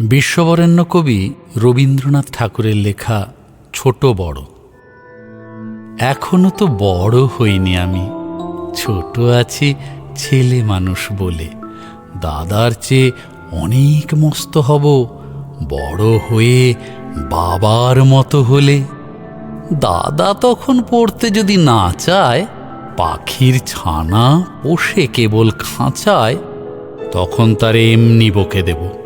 বিশ্ববরেণ্য কবি রবীন্দ্রনাথ ঠাকুরের লেখা ছোট বড়। এখনও তো বড় হইনি আমি। ছোট আছি ছেলে মানুষ বলে। দাদার চেয়ে অনেক মস্ত হব। বড় হয়ে বাবার মতো হলে। দাদা তখন পড়তে যদি না চায়, পাখির ছানা পোষে কেবল খাঁচায়, তখন তার এমনি বকে দেব।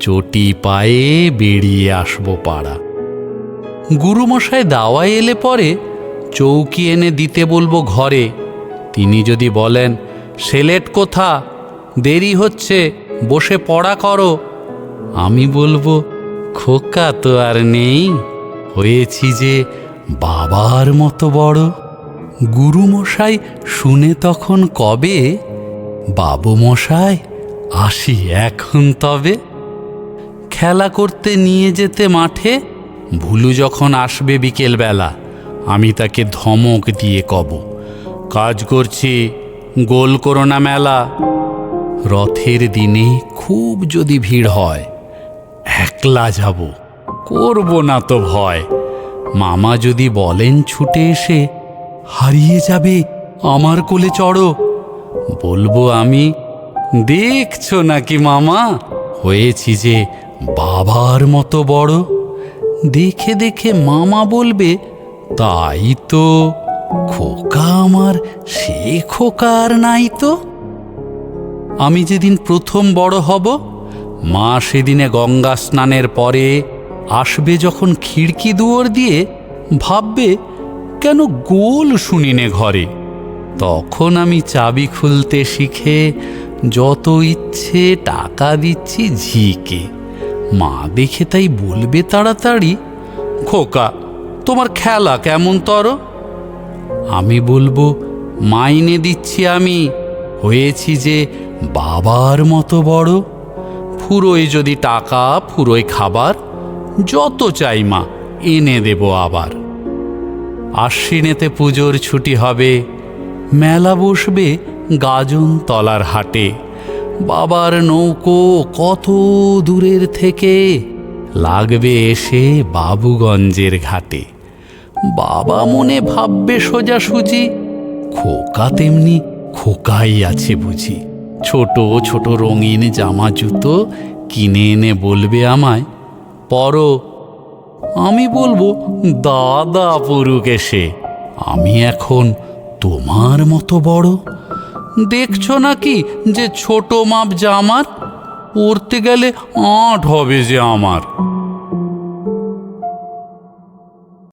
চটি পায়ে বেরিয়ে আসব পাড়া। গুরুমশাই দাওয়ায় এলে পরে চৌকি এনে দিতে বলব ঘরে। তিনি যদি বলেন, সেলেট কোথা? দেরি হচ্ছে, বসে পড়া করো। আমি বলব, খোকা তো আর নেই, হয়েছি যে বাবার মতো বড়। গুরুমশাই শুনে তখন কবে? বাবু মশাই আসি এখন তবে? খেলা করতে নিয়ে যেতে মাঠে, ভুলু যখন আসবে বিকেলবেলা, আমি তাকে ধমক দিয়ে কব, কাজ করছি, গোল করো না মেলা। রথের দিনে খুব যদি ভিড় হয়, একলা যাব, করব না তো ভয়। মামা যদি বলেন ছুটে এসে, হারিয়ে যাবে, আমার কোলে চড়ো। বলব আমি, দেখছ নাকি মামা? হয়েছি যে বাবার মতো বড়? দেখে দেখে মামা বলবে, তাই তো, খোকা আমার, সে খোকা আর নাই তো। আমি যেদিন প্রথম বড় হব, মা সেদিনে গঙ্গা স্নানের পরে আসবে যখন খিড়কি দুয়ার দিয়ে, ভাববে, কেন গোল শুনিনে ঘরে? তখন আমি চাবি খুলতে শিখে, যত ইচ্ছে টাকা দিচ্ছি ঝিকে। মা দেখে তাই বলবে তাড়াতাড়ি, খোকা, তোমার খেলা কেমন তর? আমি বলব, মাইনে দিচ্ছি আমি, হয়েছি যে বাবার মতো বড়। ফুরোয় যদি টাকা, ফুরোয় খাবার, যত চাই মা, এনে দেব আবার। আশ্বিনেতে পুজোর ছুটি হবে, মেলা বসবে গাজন তলার হাটে। বাবার নৌকো কত দূরের থেকে লাগবে এসে বাবুগঞ্জের ঘাটে। বাবা মনে ভাববে সোজাসুজি, খোকা তেমনি খোকাই আছে বুঝি। ছোট ছোট রঙিন জামা জুতো কিনে এনে বলবে আমায়, পরো। আমি বলব, দাদা পুরুক এসে, আমি এখন তোমার মতো বড়। দেখছ নাকি যে ছোট মাপ যে আমার? পড়তে গেলে আট হবে যে আমার।